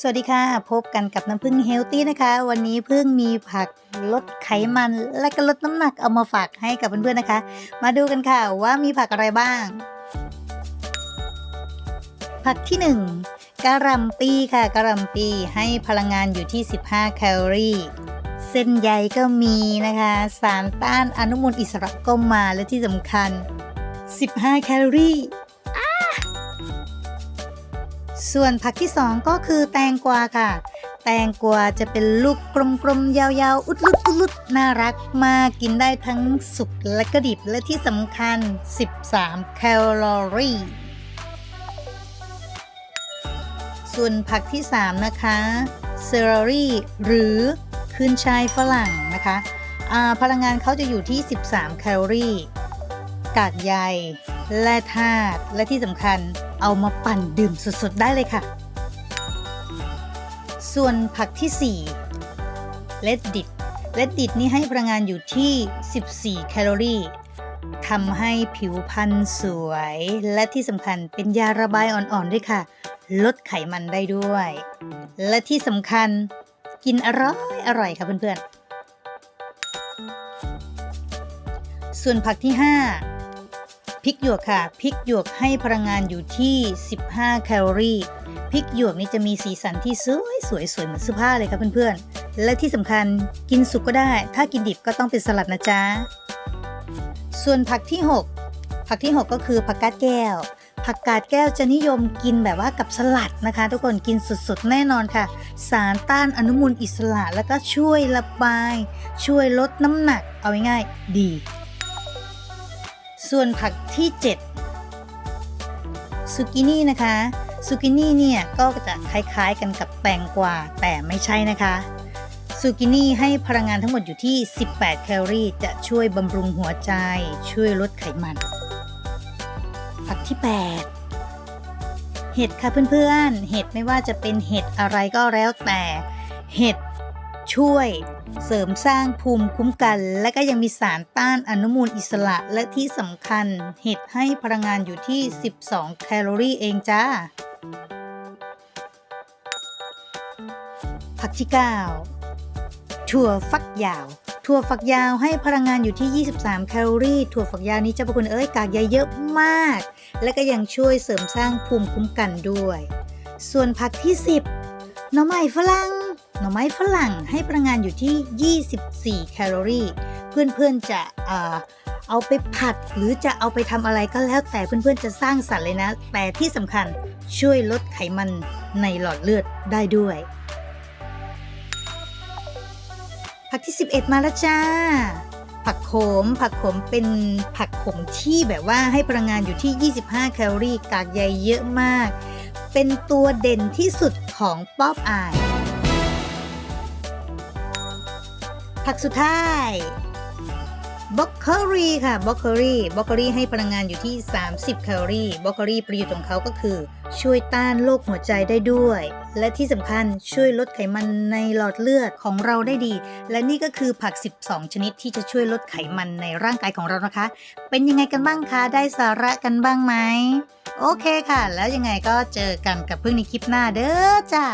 สวัสดีค่ะ พบกันกับน้ำผึ้งเฮลตี้นะคะ วันนี้พึ่งมีผักลดไขมันและก็ลดน้ำหนักเอามาฝากให้กับเพื่อนๆนะคะ มาดูกันค่ะว่ามีผักอะไรบ้าง ผักที่ 1กะหล่ำปีค่ะกะหล่ำปีให้พลังงานอยู่ที่ 15 แคลอรี่เส้นใยก็มีนะคะ สารต้านอนุมูลอิสระก็มาและที่สำคัญ 15 แคลอรี่ ส่วนผักที่ 2 ก็คือแตงกวาค่ะ แตงกวาจะเป็นลูกกลมๆยาวๆ อุดลุดอุดลุดน่ารักมากกินได้ทั้งสุกและก็ดิบและที่สำคัญ 13 แคลอรี่ส่วนผักที่ 3 นะคะเซอร์รี่หรือคืนชายฝรั่งนะคะพลังงานเขาจะอยู่ที่ 13 แคลอรี่ กากใยแร่ธาตุ และที่สำคัญ เอามาปั่นดื่มสดๆ ได้เลยค่ะ ส่วนผักที่ 4 เลดดิตเลดดิตนี่ให้พลังงานอยู่ที่ 14 แคลอรี่ทำให้ผิวพรรณสวย และที่สำคัญเป็นยาระบายอ่อนๆด้วยค่ะ ลดไขมันได้ด้วย และที่สำคัญกินอร่อยอร่อยค่ะเพื่อนๆ ส่วนผักที่ 5 พริกหยวกค่ะพริกหยวกให้พลังงานอยู่ที่ 15 แคลอรี่พริกหยวกนี่จะมีสีสันที่สวยสวยสวยเหมือนเสื้อผ้าเลยค่ะเพื่อนๆ และที่สำคัญกินสุกก็ได้ ถ้ากินดิบก็ต้องเป็นสลัดนะจ๊ะ ส่วนผักที่ 6 ผักที่ 6 ก็คือผักกาดแก้ว ผักกาดแก้วจะนิยมกินแบบว่ากับสลัดนะคะ ทุกคนกินสดๆแน่นอนค่ะ สารต้านอนุมูลอิสระแล้วก็ช่วยระบาย ช่วยลดน้ำหนักเอาง่ายๆดี ส่วนผักที่ 7ซูกินี่นะคะซูกินี่เนี่ยก็จะคล้ายๆกันกับแตงกวาแต่ไม่ใช่นะคะซูกินี่ให้พลังงานทั้งหมดอยู่ที่ 18 แคลอรี่ จะช่วยบำรุงหัวใจ ช่วยลดไขมัน ผักที่ 8 เห็ดค่ะเพื่อนๆ เห็ดไม่ว่าจะเป็นเห็ดอะไรก็แล้วแต่ เห็ด ช่วย เสริมสร้างภูมิคุ้มกัน และก็ยังมีสารต้านอนุมูลอิสระและที่สำคัญ เห็ดให้พลังงานอยู่ที่ 12 แคลอรี่เองจ้า ผักที่ 9 ถั่วฟักยาว ถั่วฝักยาวให้พลังงานอยู่ที่ 23 แคลอรี่ ถั่วฝักยาวนี้เจ้าพระคุณเอ้ยกากใยเยอะมาก และก็ยังช่วยเสริมสร้างภูมิคุ้มกันด้วย ส่วนผักที่ 10หน่อไม้ฝรั่ง หน่อไม้ฝรั่งให้พลังงานอยู่ที่ 24 แคลอรี่ เพื่อนๆจะเอาไปผัดหรือจะเอาไปทำอะไรก็แล้วแต่เพื่อนๆจะสร้างสรรค์เลยนะ แต่ที่สำคัญช่วยลดไขมันในหลอดเลือดได้ด้วย ผักที่ 11 มาแล้วจ้า ผักโขม ผักโขมเป็นผักโขมที่แบบว่าให้พลังงานอยู่ที่ 25 แคลอรี่ กากใยเยอะมาก เป็นตัวเด่นที่สุดของป๊อปอาย ผักสุดท้ายบล็อกเคอรี่ค่ะบล็อกเคอรี่บล็อกเคอรี่ให้พลังงานอยู่ที่ 30 แคลอรี่บล็อกเคอรี่ประโยชน์ของเขาก็คือ ช่วยต้านโรคหัวใจได้ด้วย และที่สำคัญช่วยลดไขมันในหลอดเลือดของเราได้ดี และนี่ก็คือผัก 12 ชนิดที่จะช่วยลดไขมันในร่างกายของเรานะคะ เป็นยังไงกันบ้างคะ ได้สาระกันบ้างไหมโอเคค่ะ แล้วยังไงก็เจอกันกับเพื่อนในคลิปหน้าเด้อจ้า